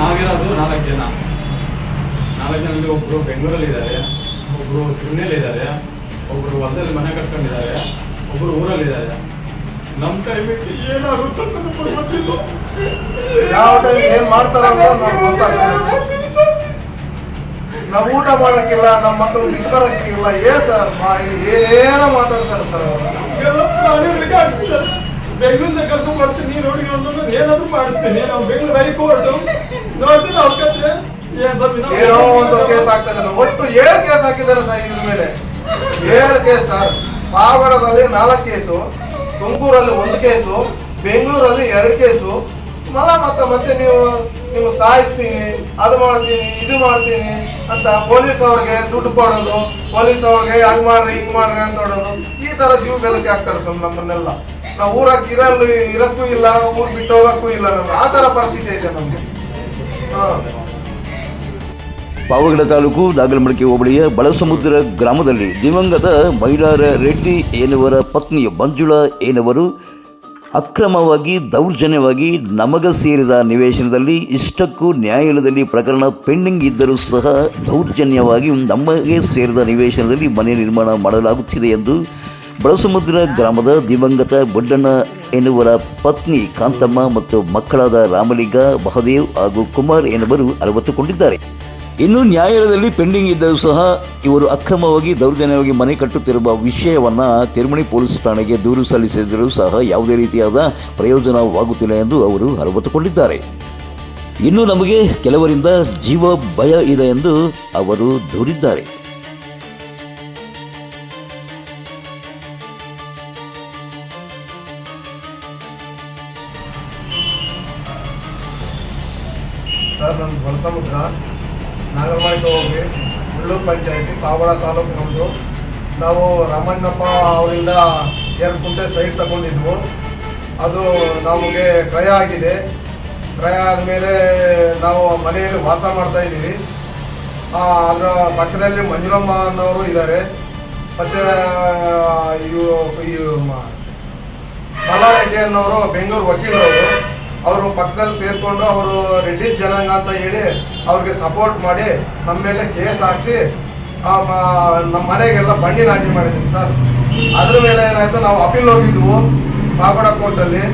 ನಾವಿರೋದು ನಾಲ್ಕು ಜನ. ನಾಲ್ಕು ಜನದಲ್ಲಿ ಒಬ್ಬರು ಬೆಂಗಳೂರಲ್ಲಿ ಇದ್ದಾರೆ ಒಬ್ಬರು ತಿರುನೇಲಿ ಇದ್ದಾರೆ ಒಬ್ಬರು ಹೊಲದಲ್ಲಿ ಮನೆ ಕಟ್ಕೊಂಡಿದ್ದಾರೆ ಒಬ್ಬರು ಊರಲ್ಲಿದ್ದಾರೆ. ನಮ್ಮ ಟೈಮಿಗೆ ಅಂತ ನನಗೆ ಗೊತ್ತಿಲ್ಲ ಯಾವ ಟೈಮ್ ಏನು ಮಾಡ್ತಾರ ಅಂತ ನಮ್ಗೆ ಗೊತ್ತಾಗ್ತಿಲ್ಲ. ಸರ್ ನಾವು ಊಟ ಮಾಡೋಕ್ಕಿಲ್ಲ ನಮ್ಮ ಮಕ್ಕಳು ನಿಂತ್ಕೊಳಕ್ಕಿಲ್ಲ. ಏ ಸರ್ ಏನೇನೋ ಮಾತಾಡ್ತಾರೆ ಸರ್ ಅವರು. ಬೆಂಗಳೂರಿಂದ ಕರ್ಕೊಂಡು ಬರ್ತೀನಿ ರೋಡಿಗೆ ಒಂದೊಂದು ಏನಾದರೂ ಮಾಡಿಸ್ತೀನಿ. ನಾವು ಬೆಂಗಳೂರು ಹೈಕೋರ್ಟ್. ನೋಡ್ತೀನಿ ಅವ್ರ ಕತೆ ಏನ್ ಒಂದು ಕೇಸ್ ಹಾಕ್ತಾರೆ ಸರ್. ಒಟ್ಟು ಏಳು ಕೇಸ್ ಹಾಕಿದ್ದಾರೆ ಸರ್ ಇದ್ರ ಮೇಲೆ. ಏಳು ಕೇಸ್ ಸರ್. ಪಾವಗಡದಲ್ಲಿ ನಾಲ್ಕು ಕೇಸು ತುಮಕೂರಲ್ಲಿ ಒಂದು ಕೇಸು ಬೆಂಗಳೂರಲ್ಲಿ ಎರಡು ಕೇಸು. ಮಲ ಮತ್ತೆ ಮತ್ತೆ ನೀವು ನೀವು ಸಾಯಿಸ್ತೀನಿ ಅದು ಮಾಡ್ತೀನಿ ಇದು ಮಾಡ್ತೀನಿ ಅಂತ ಪೊಲೀಸ್ ಅವ್ರಿಗೆ ದುಡ್ಡು ಕೊಡೋದು ಪೊಲೀಸ್ ಅವ್ರಿಗೆ ಹಂಗ್ ಮಾಡ್ರಿ ಹಿಂಗ್ ಮಾಡ್ರಿ ಅಂತ ನೋಡೋದು ಈ ತರ ಜೀವ ಬೆದರಿಕೆ ಆಗ್ತಾರೆ ಸರ್ ನಮ್ಮನ್ನೆಲ್ಲ. ನಾವು ಊರಾಗ ಇರಲ್ಲಿ ಇರಕ್ಕೂ ಇಲ್ಲ ಊರ್ ಬಿಟ್ಟು ಹೋಗಕ್ಕೂ ಇಲ್ಲ ನಮ್ಮ ಆ ತರ ಪರಿಸ್ಥಿತಿ ಐತೆ ನಮ್ಗೆ. ಪಾವಗಡ ತಾಲೂಕು ನಾಗಲಮಡಿಕೆ ಹೋಬಳಿಯ ಬಳಸಮುದ್ರ ಗ್ರಾಮದಲ್ಲಿ ದಿವಂಗತ ಮೈಲಾರ ರೆಡ್ಡಿ ಏನವರ ಪತ್ನಿ ಮಂಜುಳಾ ಏನವರು ಅಕ್ರಮವಾಗಿ, ದೌರ್ಜನ್ಯವಾಗಿ ನಮಗ ಸೇರಿದ ನಿವೇಶನದಲ್ಲಿ ಇಷ್ಟಕ್ಕೂ ನ್ಯಾಯಾಲಯದಲ್ಲಿ ಪ್ರಕರಣ ಪೆಂಡಿಂಗ್ ಇದ್ದರೂ ಸಹ ದೌರ್ಜನ್ಯವಾಗಿ ನಮಗೆ ಸೇರಿದ ನಿವೇಶನದಲ್ಲಿ ಮನೆ ನಿರ್ಮಾಣ ಮಾಡಲಾಗುತ್ತಿದೆ ಎಂದು ಬಳಸಮುದ್ರ ಗ್ರಾಮದ ದಿವಂಗತ ಬೊಡ್ಡಣ್ಣ ಎನ್ನುವರ ಪತ್ನಿ ಕಾಂತಮ್ಮ ಮತ್ತು ಮಕ್ಕಳಾದ ರಾಮಲಿಂಗ, ಮಹದೇವ್ ಹಾಗೂ ಕುಮಾರ್ ಎನ್ನುವರು ಅರವತ್ತುಕೊಂಡಿದ್ದಾರೆ ಇನ್ನು ನ್ಯಾಯಾಲಯದಲ್ಲಿ ಪೆಂಡಿಂಗ್ ಇದ್ದರೂ ಸಹ ಇವರು ಅಕ್ರಮವಾಗಿ ದೌರ್ಜನ್ಯವಾಗಿ ಮನೆ ಕಟ್ಟುತ್ತಿರುವ ವಿಷಯವನ್ನು ತಿರುಮಣಿ ಪೊಲೀಸ್ ಠಾಣೆಗೆ ದೂರು ಸಲ್ಲಿಸಿದರೂ ಸಹ ಯಾವುದೇ ರೀತಿಯಾದ ಪ್ರಯೋಜನವಾಗುತ್ತಿಲ್ಲ ಎಂದು ಅವರು ಅರವತ್ತುಕೊಂಡಿದ್ದಾರೆ ಇನ್ನು ನಮಗೆ ಕೆಲವರಿಂದ ಜೀವ ಭಯ ಇದೆ ಎಂದು ಅವರು ದೂರಿದ್ದಾರೆ. ಸರ್ ನಮ್ಮ ಬಲಸಮುದ್ರ ನಾಗರಮಾಳಿಗೆ ಹೋಗಿ ಮುಳ್ಳೂರು ಪಂಚಾಯತಿ, ಪಾವಡ ತಾಲೂಕು ನಾವು ರಾಮಣ್ಣಪ್ಪ ಅವರಿಂದ ಎರಡು ಕುಂಟೆ ಸೈಟ್ ತಗೊಂಡಿದ್ವು. ಅದು ನಮಗೆ ಕ್ರಯ ಆಗಿದೆ. ಕ್ರಯ ಆದಮೇಲೆ ನಾವು ಮನೆಯಲ್ಲಿ ವಾಸ ಮಾಡ್ತಾ ಇದ್ದೀವಿ. ಅದರ ಪಕ್ಕದಲ್ಲಿ ಮಂಜುಳಮ್ಮ ಅನ್ನೋರು ಇದ್ದಾರೆ. ಮತ್ತು ಇವು, ಈ, ಮ- ಮಲ್ಲಾರೆಡ್ಡಿ ಅನ್ನೋರು ಬೆಂಗಳೂರು ವಕೀಲರು. ಅವರು ಪಕ್ಕದಲ್ಲಿ ಸೇರಿಕೊಂಡು ಅವರು ರೆಡ್ಡಿ ಜನಾಂಗ ಅಂತ ಹೇಳಿ ಅವ್ರಿಗೆ ಸಪೋರ್ಟ್ ಮಾಡಿ ನಮ್ಮ ಮೇಲೆ ಕೇಸ್ ಹಾಕ್ಸಿ ನಮ್ಮ ಮನೆಗೆಲ್ಲ ಬಂಡಿ ನಾಟಿ ಮಾಡಿದ್ವಿ ಸರ್. ಅದ್ರ ಮೇಲೆ ಏನಾಯ್ತು, ನಾವು ಅಪೀಲ್ ಹೋಗಿದ್ವು ಪಾಗೋಡ ಕೋರ್ಟಲ್ಲಿ.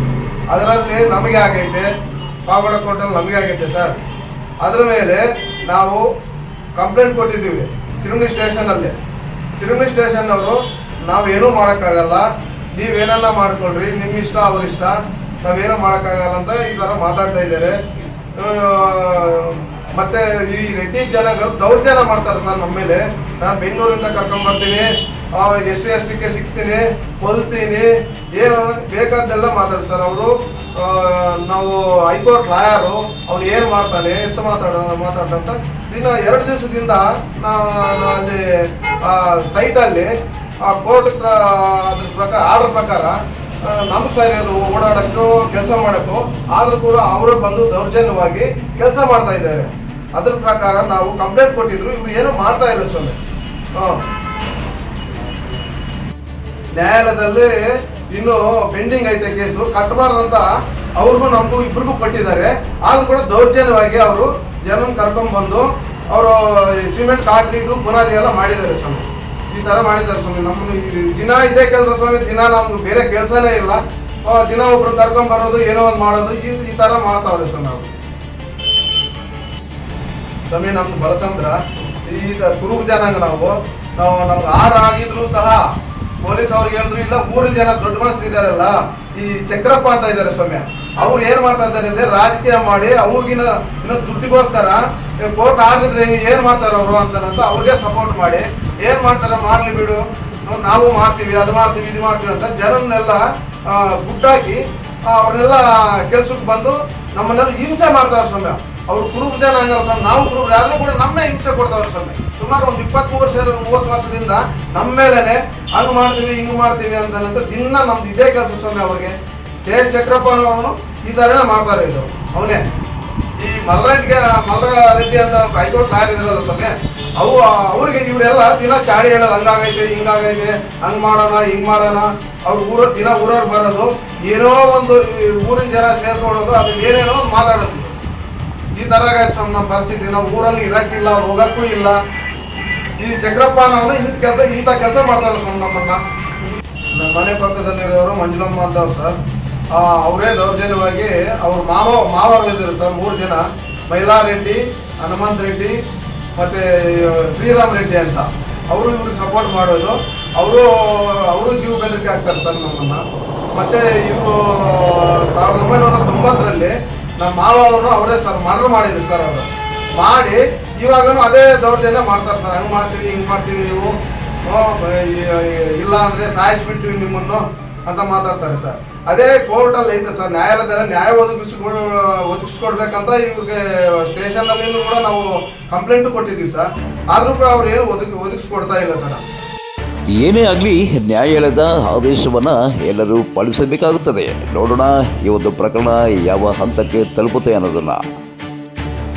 ಅದರಲ್ಲಿ ನಮಗೆ ಆಗೈತೆ ಪಾಗೋಡ ಕೋರ್ಟಲ್ಲಿ ನಮಗೆ ಆಗೈತೆ ಸರ್. ಅದ್ರ ಮೇಲೆ ನಾವು ಕಂಪ್ಲೇಂಟ್ ಕೊಟ್ಟಿದ್ದೀವಿ ತಿರುಮಣಿ ಸ್ಟೇಷನಲ್ಲಿ. ತಿರುಮಿ ಸ್ಟೇಷನ್ ಅವರು ಏನೂ ಮಾಡೋಕ್ಕಾಗಲ್ಲ, ನೀವೇನನ್ನ ಮಾಡ್ಕೊಳ್ರಿ ನಿಮ್ಮ ಇಷ್ಟ ಅವ್ರ ಇಷ್ಟ ನಾವೇನೂ ಮಾಡೋಕ್ಕಾಗಲ್ಲ ಅಂತ ಈ ಥರ ಮಾತಾಡ್ತಾ ಇದ್ದಾರೆ. ಮತ್ತೆ ಈ ರೆಡ್ಡಿ ಜನಗಳು ದೌರ್ಜನ್ಯ ಮಾಡ್ತಾರೆ ಸರ್ ನಮ್ಮ ಮೇಲೆ. ನಾನು ಬೆಂಗಳೂರಿಂದ ಕರ್ಕೊಂಬರ್ತೀನಿ ಎಸ್ ಸಿ, ಎಸ್ ಟಿಗೆ ಸಿಗ್ತೀನಿ ಕೊಲ್ತೀನಿ ಏನು ಬೇಕಾದ್ದೆಲ್ಲ ಮಾತಾಡ್ತಾರೆ ಸರ್ ಅವರು. ನಾವು ಹೈಕೋರ್ಟ್ ಲಾಯರು ಅವ್ನು ಏನು ಮಾಡ್ತಾನೆ ಎಂತ ಮಾತಾಡ ಮಾತಾಡ್ದಂತ ದಿನ ಎರಡು ದಿವಸದಿಂದ ನಾವು ಅಲ್ಲಿ ಸೈಟಲ್ಲಿ ಕೋರ್ಟ್ ಅದ್ರ ಪ್ರಕಾರ ಆರ್ಡರ್ ಪ್ರಕಾರ ಸರಿ ಅದು ಓಡಾಡಕ್ಕೂ ಕೆಲಸ ಮಾಡೋಕ್ಕೂ, ಆದರೂ ಕೂಡ ಅವರು ಬಂದು ದೌರ್ಜನ್ಯವಾಗಿ ಕೆಲಸ ಮಾಡ್ತಾ ಇದ್ದಾರೆ. ಅದ್ರ ಪ್ರಕಾರ ನಾವು ಕಂಪ್ಲೇಂಟ್ ಕೊಟ್ಟಿದ್ರು, ಇವ್ರು ಏನು ಮಾಡ್ತಾ ಇಲ್ಲ ಸ್ವಾಮಿ. ನ್ಯಾಯಾಲಯದಲ್ಲಿ ಇನ್ನು ಪೆಂಡಿಂಗ್ ಐತೆ ಕೇಸು ಕಟ್ಟಬಾರ್ದಂತ ಅವ್ರಿಗೂ ನಮಗೂ ಇಬ್ರಿಗೂ ಕೊಟ್ಟಿದ್ದಾರೆ. ಆದ್ರೂ ಕೂಡ ದೌರ್ಜನ್ಯವಾಗಿ ಅವರು ಜನನ ಕರ್ಕೊಂಡ್ ಬಂದು ಅವರು ಸಿಮೆಂಟ್ ಕಾಂಕ್ರೀಟು ಬುನಾದಿ ಎಲ್ಲ ಮಾಡಿದ್ದಾರೆ ಸ್ವಾಮಿ. ಈ ತರ ಮಾಡಿದ್ದಾರೆ ಸ್ವಾಮಿ. ನಮ್ಮ ಈ ದಿನ ಇದೇ ಕೆಲಸ ಸ್ವಾಮಿ. ದಿನ ನಮ್ಗೆ ಬೇರೆ ಕೆಲಸನೇ ಇಲ್ಲ. ದಿನ ಒಬ್ರು ಕರ್ಕೊಂಡ್ ಬರೋದು, ಏನೋ ಒಂದು ಮಾಡೋದು, ಈ ತರ ಮಾಡ್ತಾವ್ರೆ ಸ್ವಾಮಿ ಅವರು. ಸ್ವಾಮಿ, ನಮ್ದು ಬಲಸಂದ್ರ, ಈ ಕುರುಬ ಜನಾಂಗ ನಾವು. ನಾವು ನಮ್ಗೆ ಆರು ಆಗಿದ್ರು ಸಹ ಪೊಲೀಸ್ ಅವ್ರಿಗೆ ಹೇಳಿದ್ರು, ಇಲ್ಲ, ಊರಿನ ಜನ ದೊಡ್ಡ ಮನಸ್ಸು ಇದ್ದಾರಲ್ಲ ಈ ಚಕ್ರಪ್ಪ ಅಂತ ಇದ್ದಾರೆ ಸ್ವಾಮಿ. ಅವ್ರು ಏನ್ ಮಾಡ್ತಾ ಇದ್ದಾರೆ ಅಂದ್ರೆ ರಾಜಕೀಯ ಮಾಡಿ ಅವ್ರಿಗಿನ ಇನ್ನೊಂದು ದುಡ್ಡಿಗೋಸ್ಕರ ಕೋರ್ಟ್ ಆಗಿದ್ರೆ ಏನ್ ಮಾಡ್ತಾರೆ ಅವರು ಅಂತ ಅವ್ರಿಗೆ ಸಪೋರ್ಟ್ ಮಾಡಿ ಏನ್ ಮಾಡ್ತಾರೆ? ಮಾಡ್ಲಿ ಬಿಡು. ನಾವು ಮಾಡ್ತೀವಿ ಅದು ಮಾಡ್ತೀವಿ ಇದು ಮಾಡ್ತೀವಿ ಅಂತ ಜನನ್ನೆಲ್ಲ ಆ, ಗುಡ್ಡಾಕಿ ಅವ್ರನ್ನೆಲ್ಲ ಕೆಲ್ಸಕ್ಕೆ ಬಂದು ನಮ್ಮನ್ನೆಲ್ಲ ಹಿಂಸೆ ಮಾಡ್ತಾರೆ ಸ್ವಾಮಿ. ಅವ್ರು ಕುರುಬ ಜನ ಹಂಗಾರ ಸ್ವಾಮಿ. ನಾವು ಕುರುಬ್ರು ಆದ್ರೂ ಕೂಡ ನಮ್ಮನ್ನೇ ಹಿಂಸೆ ಕೊಡ್ತಾವ್ರ ಸ್ವಾಮಿ. ಸುಮಾರು ಒಂದು ಇಪ್ಪತ್ತ್ ವರ್ಷ ಮೂವತ್ತು ವರ್ಷದಿಂದ ನಮ್ಮ ಮೇಲೇನೆ ಹಂಗೆ ಮಾಡ್ತೀವಿ ಹಿಂಗೆ ಮಾಡ್ತೀವಿ ಅಂತ ದಿನ ನಮ್ದು ಇದೇ ಕೆಲಸ ಸ್ವಾಮಿ ಅವ್ರಿಗೆ. ಕೆ ಎಸ್ ಚಕ್ರಪ್ಪನವನು ಈ ಥರನೇ ಮಾಡ್ತಾರೆ ಇದು. ಅವನೇ. ಈ ಮಲ್ರೆಡ್ಡಿಗೆ ಮಲ್ರ ರೆಡ್ಡಿ ಅಂತ ಹೈಕೋರ್ಟ್ ಲಾಯರ್ ಇದ್ರಲ್ಲ ಸ್ವಾಮಿ, ಅವು, ಅವ್ರಿಗೆ ಇವರೆಲ್ಲ ದಿನ ಚಾಡಿ ಹೇಳೋದು ಹಂಗಾಗೈತೆ, ಹಿಂಗಾಗೈತೆ, ಹಂಗ್ ಮಾಡೋಣ, ಹಿಂಗ್ ಮಾಡೋಣ, ಅವ್ರು ಊರ, ದಿನ ಊರವ್ರು ಬರೋದು, ಏನೋ ಒಂದು ಊರಿನ ಜನ ಸೇರ್ಕೊಳ್ಳೋದು ಅದಕ್ಕೆ ಏನೇನೋ ಒಂದು ಮಾತಾಡೋದು. ಈ ಥರ ಆಗೈತೆ ಸ್ವಾಮಿ ನಮ್ಮ ಪರಿಸ್ಥಿತಿ, ನಾವು ಊರಲ್ಲಿ ಇರಕ್ಕಿಲ್ಲ, ಹೋಗಕ್ಕೂ ಇಲ್ಲ. ಈ ಚಕ್ರಪ್ಪ ಅನ್ನೋರು ಇಂಥ ಕೆಲಸ ಇಂಥ ಕೆಲಸ ಮಾಡ್ತಾರೆ ಸ್ವಾಮಿ ನಮ್ಮನ್ನ. ನಮ್ಮ ಮನೆ ಪಕ್ಕದಲ್ಲಿರೋರು ಮಂಜುಳಮ್ಮ ಅಂತವ್ರು ಸರ್. ಅವರೇ ದೌರ್ಜನ್ಯವಾಗಿ ಅವ್ರ ಮಾವ ಮಾವರು ಇದ್ದರು ಸರ್, ಮೂರು ಜನ. ಮೈಲಾರೆಡ್ಡಿ ಹನುಮಂತ್ ರೆಡ್ಡಿ, ಮತ್ತೆ ಶ್ರೀರಾಮ್ ರೆಡ್ಡಿ ಅಂತ. ಅವರು ಇವ್ರಿಗೆ ಸಪೋರ್ಟ್ ಮಾಡೋದು. ಅವರು ಅವರು ಜೀವ ಬೆದರಿಕೆ ಆಗ್ತಾರೆ ಸರ್ ನಮ್ಮನ್ನ. ಮತ್ತೆ ಇವರು, ಸಾವಿರದ ಒಂಬೈನೂರ ತೊಂಬತ್ತರಲ್ಲಿ ನಮ್ಮ ಮಾವ ಅವರು ಅವರೇ ಸರ್ ಮರಣ ಮಾಡಿದ್ರು ಸರ್ ಅವರು. ಮಾಡಿ, ಇವಾಗನು ಅದೇ ದೌರ್ಜನ್ಯ ಮಾಡ್ತಾರೆ ಸರ್. ಹಂಗೆ ಮಾಡ್ತೀವಿ, ಹಿಂಗೆ ಮಾಡ್ತೀವಿ ನೀವು. ಇಲ್ಲ ಅಂದ್ರೆ ಸಾಯಿಸ್ಬಿಡ್ತೀವಿ ನಿಮ್ಮನ್ನು. ಅಂತ ಮಾತಾಡ್ತಾರೆ ಸರ್. ಅದೇ ಕೋರ್ಟಲ್ಲಿ ಐತೆ ಸರ್, ನ್ಯಾಯಾಲಯದಲ್ಲಿ ನ್ಯಾಯ ಒದಗಿಸ್ಕೊಡ್ ಒದಗಿಸ್ಕೊಡ್ಬೇಕಂತ ಇವ್ರಿಗೆ ಸ್ಟೇಷನಲ್ಲಿ ಕೂಡ ನಾವು ಕಂಪ್ಲೇಂಟ್ ಕೊಟ್ಟಿದ್ದೀವಿ ಸರ್. ಆದರೂ ಕೂಡ ಅವ್ರು ಏನು ಒದಗಿ, ಒದಗಿಸ್ಕೊಡ್ತಾ ಇಲ್ಲ ಸರ್. ಏನೇ ಆಗಲಿ, ನ್ಯಾಯಾಲಯದ ಆದೇಶವನ್ನು ಎಲ್ಲರೂ ಪಾಲಿಸಬೇಕಾಗುತ್ತದೆ. ನೋಡೋಣ, ಈ ಒಂದು ಪ್ರಕರಣ ಯಾವ ಹಂತಕ್ಕೆ ತಲುಪುತ್ತೆ ಅನ್ನೋದನ್ನು.